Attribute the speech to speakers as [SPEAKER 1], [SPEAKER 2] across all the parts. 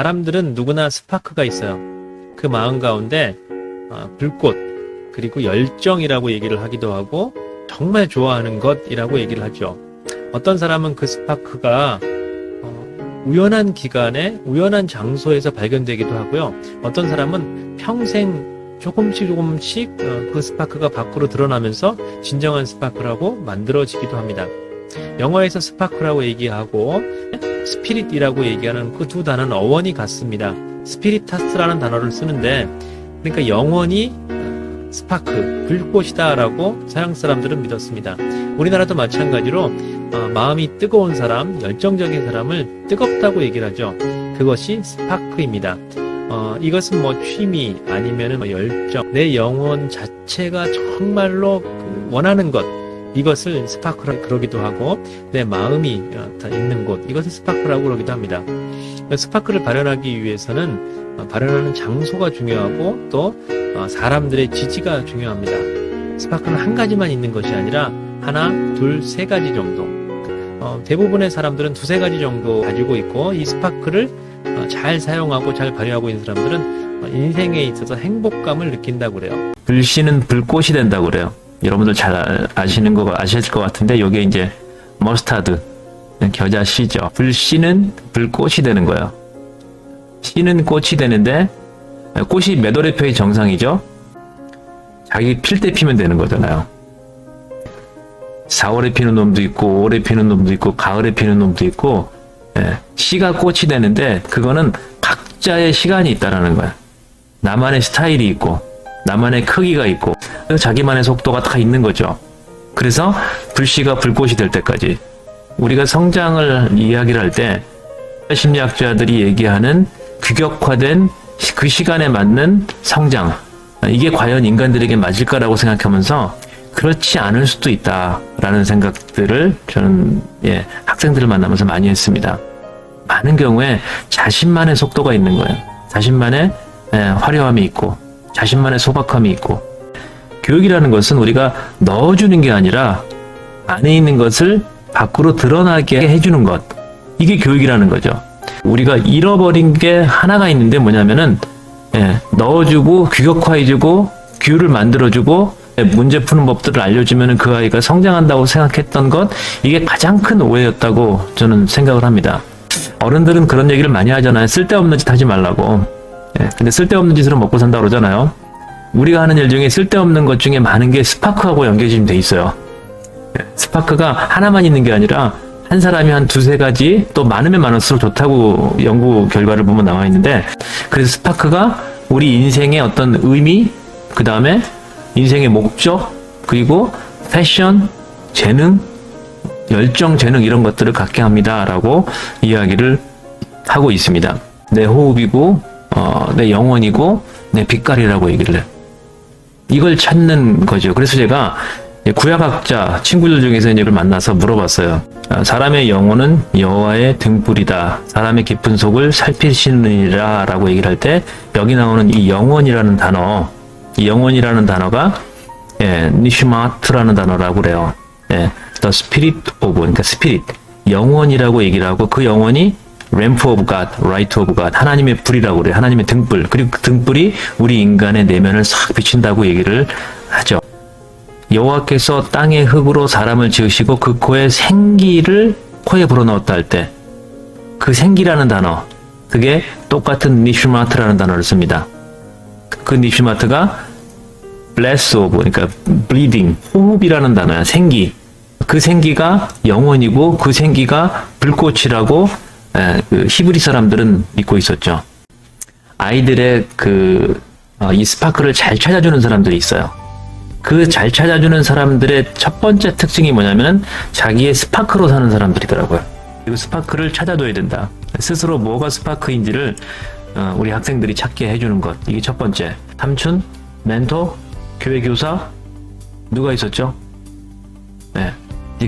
[SPEAKER 1] 사람들은 누구나 스파크가 있어요. 그 마음 가운데 어, 불꽃 그리고 열정이라고 얘기를 하기도 하고 정말 좋아하는 것이라고 얘기를 하죠. 어떤 사람은 그 스파크가 어, 우연한 기간에 우연한 장소에서 발견되기도 하고요. 어떤 사람은 평생 조금씩 조금씩 어, 그 스파크가 밖으로 드러나면서 진정한 스파크라고 만들어지기도 합니다. 영어에서 스파크라고 얘기하고 스피릿이라고 얘기하는 그 두 단어는 어원이 같습니다. 스피리타스라는 단어를 쓰는데 그러니까 영원히 스파크, 불꽃이다라고 서양 사람들은 믿었습니다. 우리나라도 마찬가지로 어, 마음이 뜨거운 사람, 열정적인 사람을 뜨겁다고 얘기를 하죠. 그것이 스파크입니다. 어, 이것은 뭐 취미 아니면은 뭐 열정, 내 영혼 자체가 정말로 그 원하는 것, 이것을 스파크라 그러기도 하고 내 마음이 어, 다 있는 곳, 이것을 스파크라고 그러기도 합니다. 스파크를 발현하기 위해서는 어, 발현하는 장소가 중요하고 또 어, 사람들의 지지가 중요합니다. 스파크는 한 가지만 있는 것이 아니라 하나, 둘, 세 가지 정도. 어, 대부분의 사람들은 두세 가지 정도 가지고 있고 이 스파크를 어, 잘 사용하고 잘 발휘하고 있는 사람들은 어, 인생에 있어서 행복감을 느낀다고 그래요.
[SPEAKER 2] 불씨는 불꽃이 된다고 그래요. 여러분들 잘 아- 아시는 거 아실 것 같은데 이게 이제 머스타드 겨자 씨죠. 불씨는 불꽃이 되는 거예요. 씨는 꽃이 되는데 꽃이 몇 월에 펴야 정상이죠? 자기 필 때 피면 되는 거잖아요. 4월에 피는 놈도 있고 5월에 피는 놈도 있고 가을에 피는 놈도 있고 예, 씨가 꽃이 되는데 그거는 각자의 시간이 있다라는 거야. 나만의 스타일이 있고 나만의 크기가 있고 자기만의 속도가 다 있는 거죠. 그래서 불씨가 불꽃이 될 때까지 우리가 성장을 이야기를 할 때 심리학자들이 얘기하는 규격화된 시- 그 시간에 맞는 성장 이게 과연 인간들에게 맞을까라고 생각하면서 그렇지 않을 수도 있다라는 생각들을 저는 예, 학생들을 만나면서 많이 했습니다. 많은 경우에 자신만의 속도가 있는 거예요. 자신만의 예, 화려함이 있고 자신만의 소박함이 있고 교육이라는 것은 우리가 넣어주는 게 아니라 안에 있는 것을 밖으로 드러나게 해주는 것 이게 교육이라는 거죠. 우리가 잃어버린 게 하나가 있는데 뭐냐면은 예, 넣어주고 규격화해주고 규율을 만들어주고 예, 문제 푸는 법들을 알려주면 그 아이가 성장한다고 생각했던 것 이게 가장 큰 오해였다고 저는 생각을 합니다. 어른들은 그런 얘기를 많이 하잖아요. 쓸데없는 짓 하지 말라고. 예, 근데 쓸데없는 짓으로 먹고 산다 그러잖아요. 우리가 하는 일 중에 쓸데없는 것 중에 많은 게 스파크하고 연결이 돼 있어요. 예, 스파크가 하나만 있는 게 아니라 한 사람이 한 두세 가지 또 많으면 많을수록 좋다고 연구 결과를 보면 나와 있는데 그래서 스파크가 우리 인생의 어떤 의미 그 다음에 인생의 목적 그리고 패션 재능 열정 재능 이런 것들을 갖게 합니다라고 이야기를 하고 있습니다. 내 호흡이고 어, 내 영혼이고 내 빛깔이라고 얘기를 해요. 이걸 찾는 거죠. 그래서 제가 구약학자 친구들 중에서 이걸 만나서 물어봤어요. 아, 사람의 영혼은 여호와의 등불이다. 사람의 깊은 속을 살피시느니라라고 얘기를 할 때 여기 나오는 이 영혼이라는 단어, 이 영혼이라는 단어가 예, 니슈마트라는 단어라고 그래요. 예, the spirit of 그러니까 spirit 영혼이라고 얘기를 하고 그 영혼이 lamp of God, light of God 하나님의 불이라고 그래요. 하나님의 등불 그리고 그 등불이 우리 인간의 내면을 싹 비친다고 얘기를 하죠. 여호와께서 땅의 흙으로 사람을 지으시고 그 코에 생기를 코에 불어넣었다 할 때 그 생기라는 단어 그게 똑같은 니슈마트라는 단어를 씁니다. 그 니슈마트가 bless of 그러니까 bleeding 호흡이라는 단어야 생기 그 생기가 영혼이고 그 생기가 불꽃이라고 에, 그 히브리 사람들은 믿고 있었죠. 아이들의 그 이 스파크를 잘 찾아주는 사람들이 있어요. 그 잘 찾아주는 사람들의 첫 번째 특징이 뭐냐면은 자기의 스파크로 사는 사람들이더라고요. 그리고 스파크를 찾아둬야 된다. 스스로 뭐가 스파크인지를 어, 우리 학생들이 찾게 해주는 것. 이게 첫 번째. 삼촌, 멘토, 교회 교사, 누가 있었죠? 네.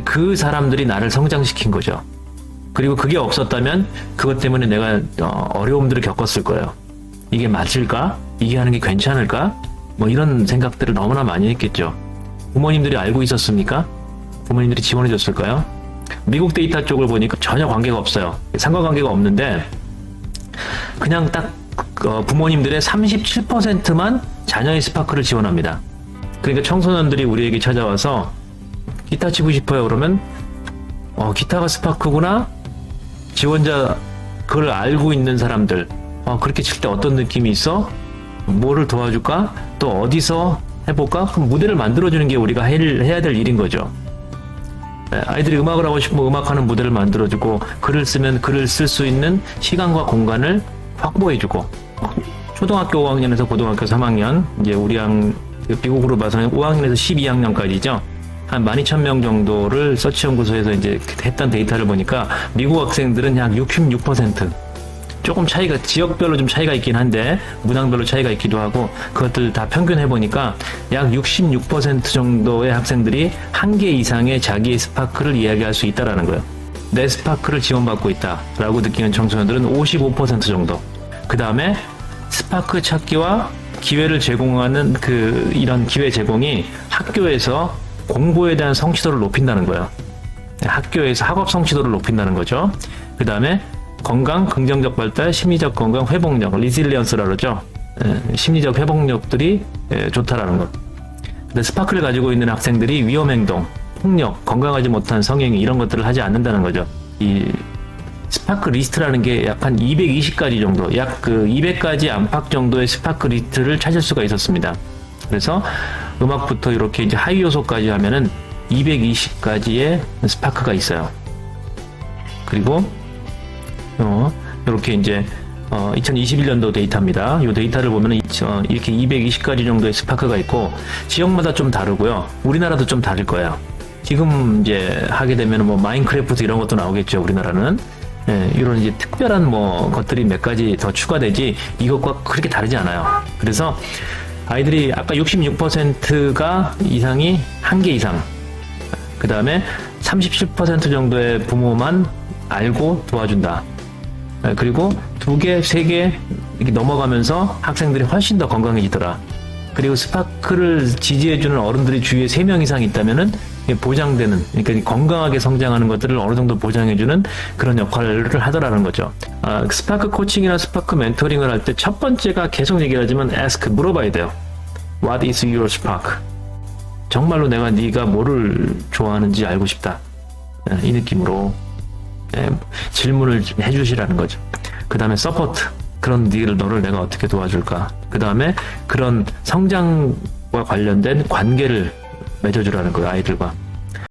[SPEAKER 2] 그 사람들이 나를 성장시킨 거죠. 그리고 그게 없었다면 그것 때문에 내가 어, 어려움들을 겪었을 거예요. 이게 맞을까? 이게 하는 게 괜찮을까? 뭐 이런 생각들을 너무나 많이 했겠죠. 부모님들이 알고 있었습니까? 부모님들이 지원해 줬을까요? 미국 데이터 쪽을 보니까 전혀 관계가 없어요. 상관관계가 없는데 그냥 딱 어, 부모님들의 37%만 자녀의 스파크를 지원합니다. 그러니까 청소년들이 우리에게 찾아와서 기타 치고 싶어요 그러면 어 기타가 스파크구나 지원자 그걸 알고 있는 사람들 어 그렇게 칠 때 어떤 느낌이 있어? 뭐를 도와줄까? 또 어디서 해볼까? 그럼 무대를 만들어주는 게 우리가 할- 해야 될 일인 거죠. 네, 아이들이 음악을 하고 싶으면 음악하는 무대를 만들어주고 글을 쓰면 글을 쓸 수 있는 시간과 공간을 확보해주고 초등학교 5학년에서 고등학교 3학년 이제 우리 학그 미국으로 봐서는 5학년에서 12학년까지죠. 한 12,000명 정도를 서치 연구소에서 이제 했던 데이터를 보니까 미국 학생들은 약 66%. 조금 차이가 지역별로 좀 차이가 있긴 한데 문항별로 차이가 있기도 하고 그것들 다 평균해 보니까 약 66% 정도의 학생들이 한 개 이상의 자기의 스파크를 이야기할 수 있다라는 거예요. 내 스파크를 지원받고 있다라고 느끼는 청소년들은 55% 정도. 그 다음에 스파크 찾기와 기회를 제공하는 그 이런 기회 제공이 학교에서 공부에 대한 성취도를 높인다는 거예요. 학교에서 학업 성취도를 높인다는 거죠. 그 다음에 건강, 긍정적 발달, 심리적 건강, 회복력, 리질리언스라 그러죠. 예, 심리적 회복력들이 예, 좋다라는 것. 근데 스파크를 가지고 있는 학생들이 위험 행동, 폭력, 건강하지 못한 성행위 이런 것들을 하지 않는다는 거죠. 이 스파크 리스트라는 게 약 한 220가지 정도, 약 그 200가지 안팎 정도의 스파크 리스트를 찾을 수가 있었습니다. 그래서 음악부터 이렇게 이제 하위 요소까지 하면은 220가지의 스파크가 있어요. 그리고 어, 이렇게 이제 어, 2021년도 데이터입니다. 이 데이터를 보면은 이- 어, 이렇게 220가지 정도의 스파크가 있고 지역마다 좀 다르고요. 우리나라도 좀 다를 거예요. 지금 이제 하게 되면 뭐 마인크래프트 이런 것도 나오겠죠. 우리나라는 예, 이런 이제 특별한 뭐 것들이 몇 가지 더 추가되지 이것과 그렇게 다르지 않아요. 그래서 아이들이 아까 66%가 이상이 한 개 이상 그 다음에 37% 정도의 부모만 알고 도와준다. 예, 그리고 두 개, 세 개 이렇게 넘어가면서 학생들이 훨씬 더 건강해지더라. 그리고 스파크를 지지해주는 어른들이 주위에 세 명 이상 있다면은 보장되는, 그러니까 건강하게 성장하는 것들을 어느 정도 보장해주는 그런 역할을 하더라는 거죠. 아, 스파크 코칭이나 스파크 멘토링을 할 때 첫 번째가 계속 얘기를 하지만 ask, 물어봐야 돼요. What is your spark? 정말로 내가 네가 뭐를 좋아하는지 알고 싶다. 예, 이 느낌으로 예, 질문을 좀 해주시라는 거죠. 그 다음에 서포트. 그런 니를 너를 내가 어떻게 도와줄까. 그 다음에 그런 성장과 관련된 관계를 맺어주라는 거예요, 아이들과.